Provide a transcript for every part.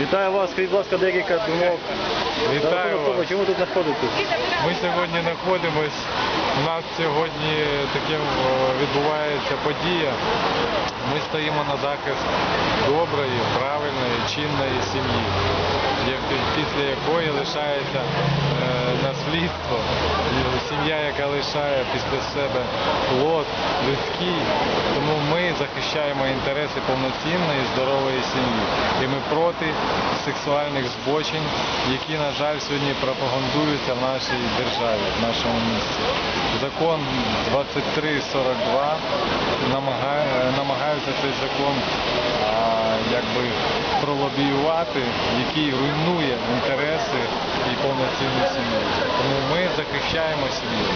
Вітаю вас, скажіть, будь ласка, декілька думок. Вітаю того, вас. Чому тут знаходитесь? Ми сьогодні знаходимось. У нас сьогодні таким е, відбувається подія. Ми стоїмо на захист доброї, правильної, чинної сім'ї, після якої лишається е, наслідство. Сім'я, яка лишає після себе плод людський. Тому ми захищаємо інтереси повноцінної, здорової сім'ї. І ми проти сексуальних збочень, які, на жаль, сьогодні пропагандуються в нашій державі, в нашому місті. Закон 2342 намагає, намагаються цей закон якби пролобіювати, який руйнує інтереси і повноцінну сім'ю. Тому ми захищаємо сім'ю.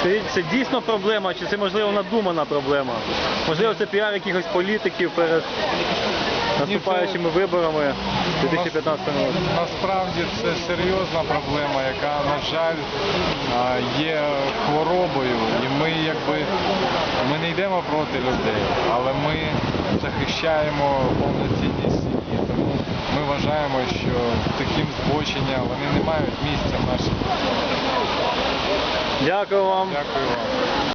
Скажіть, це дійсно проблема, чи це можливо надумана проблема? Можливо, це піар якихось політиків перед наступаючими виборами 2015 році. Насправді це серйозна проблема, яка, на жаль, є хворобою. І ми якби ми не йдемо проти людей, але ми захищаємо повноцінність сім'ї. Тому ми вважаємо, що таким збочення вони не мають місця в нашій. Дякую вам. Дякую вам.